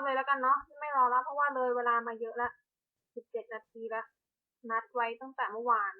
ริ่มเลยแล้วกันเนาะไม่รอแล้วเพราะว่าเลยเวลามาเยอะละสิบนาทีละนัดไว้ตั้งแต่เมื่อวาน